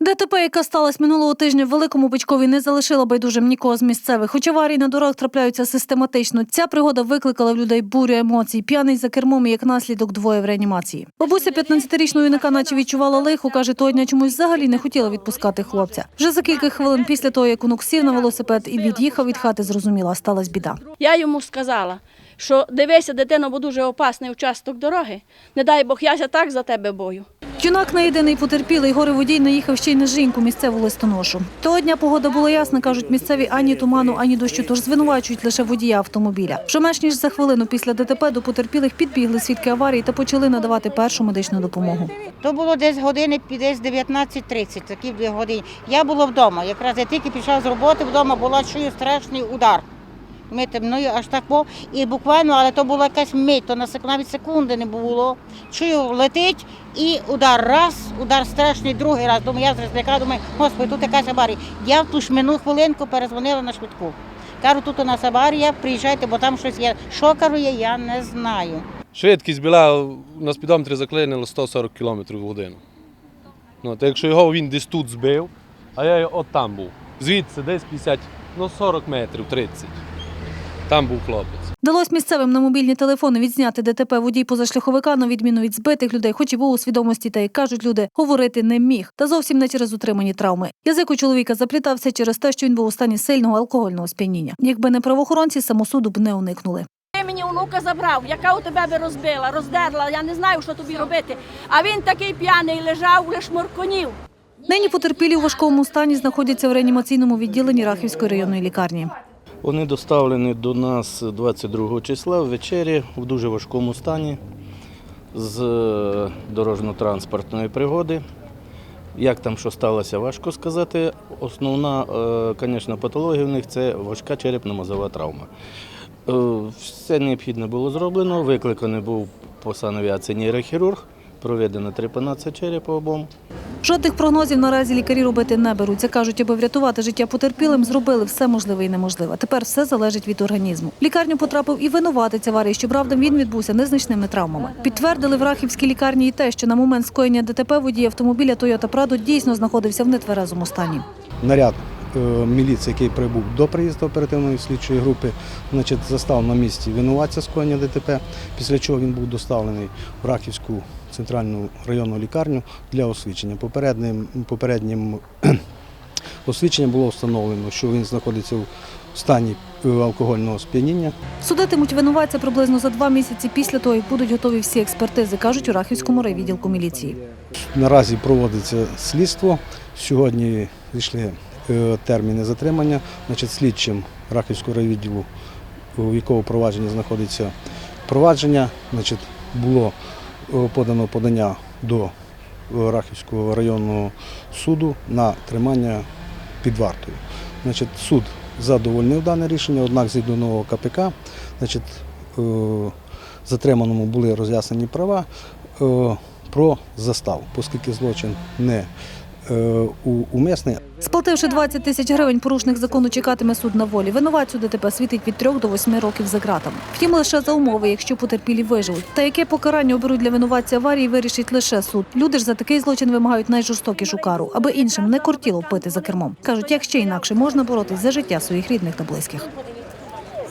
ДТП, яка сталася минулого тижня в Великому Бичкові, не залишила байдужим нікого з місцевих. Хоч аварії на дорогах трапляються систематично. Ця пригода викликала в людей бурю емоцій. П'яний за кермом і як наслідок двоє в реанімації. Бабуся 15-річного юнака наче відчувала лихо, каже, того дня чомусь взагалі не хотіла відпускати хлопця. Вже за кілька хвилин після того, як онук сів на велосипед і від'їхав від хати, зрозуміла, сталася біда. Я йому сказала, що дивися, дитино, бо дуже опасний участок дороги. Не дай Бог, я так за тебе бою. Юнак не єдиний потерпілий, горе водій наїхав ще й на жінку місцеву листоношу. Того дня погода була ясна, кажуть місцеві ані туману, ані дощу, тож звинувачують лише водія автомобіля. Вже менш ніж за хвилину після ДТП до потерпілих підбігли свідки аварії та почали надавати першу медичну допомогу. То було десь години десь 19.30, такі дві години. Я була вдома. Якраз я тільки пішла з роботи, вдома була чую страшний удар. Ми мною аж так було. І буквально, але то була якась мить, то на навіть секунди не було. Чую, летить і удар раз, удар страшний, другий раз. Думаю, я злякала, думаю, господи, тут якась аварія. Я в ту ж минулу хвилинку перезвонила на швидку. Кажу, тут у нас аварія, приїжджайте, бо там щось є. Що керує, я не знаю. Швидкість була на спідометрі заклинило 140 км в годину. Ну, то якщо його він десь тут збив, а я от там був. Звідси десь 50, ну 40 метрів, 30. Там був хлопець. Вдалось місцевим на мобільні телефони відзняти ДТП водій позашляховика, на відміну від збитих людей, хоч і був у свідомості, та як кажуть люди, говорити не міг. Та зовсім не через утримані травми. Язик у чоловіка заплітався через те, що він був у стані сильного алкогольного сп'яніння. Якби не правоохоронці, самосуду б не уникнули. Ти мені онука забрав, яка у тебе би розбила, роздерла, я не знаю, що тобі робити. А він такий п'яний лежав, лиш морконів. Нині потерпілі у важкому стані знаходяться в реанімаційному відділенні Рахівської районної лікарні. Вони доставлені до нас 22 числа ввечері в дуже важкому стані з е, дорожньо-транспортної пригоди. Як там що сталося, важко сказати. Основна, е, звісно, патологія в них це важка черепно-мозова травма. Е, Все необхідне було зроблено. Викликаний був по санавіації нейрохірург, проведено трепанація черепа обом. Жодних прогнозів наразі лікарі робити не беруться. Кажуть, аби врятувати життя потерпілим, зробили все можливе і неможливе. Тепер все залежить від організму. В лікарню потрапив і винуватець аварії. Щоправда, він відбувся незначними травмами. Підтвердили в Рахівській лікарні і те, що на момент скоєння ДТП водій автомобіля Toyota Prado дійсно знаходився в нетверезому стані. наряд е, міліції, який прибув до приїзду оперативної слідчої групи, значить, застав на місці винуватця скоєння ДТП, після чого він був доставлений в Рахівську центральну районну лікарню для освідчення. Попереднім, попереднім освідченням було встановлено, що він знаходиться в стані е, алкогольного сп'яніння. Судитимуть винуватця приблизно за два місяці після того, як будуть готові всі експертизи, кажуть у Рахівському райвідділку міліції. Наразі проводиться слідство. Сьогодні зійшли е, терміни затримання. Значить, слідчим Рахівського райвідділу, у якого провадження знаходиться провадження, значить, було подано подання до е, Рахівського районного суду на тримання під вартою. Значить, суд задовольнив дане рішення, однак згідно нового КПК, значить, е, затриманому були роз'яснені права е, про заставу, оскільки злочин не е, у- умисний, Сплативши 20 тисяч гривень, порушник закону чекатиме суд на волі. Винуватцю ДТП світить від 3 до 8 років за ґратами. Втім, лише за умови, якщо потерпілі виживуть. Та яке покарання оберуть для винуватця аварії, вирішить лише суд. Люди ж за такий злочин вимагають найжорстокішу кару, аби іншим не кортіло пити за кермом. Кажуть, як ще інакше можна боротись за життя своїх рідних та близьких.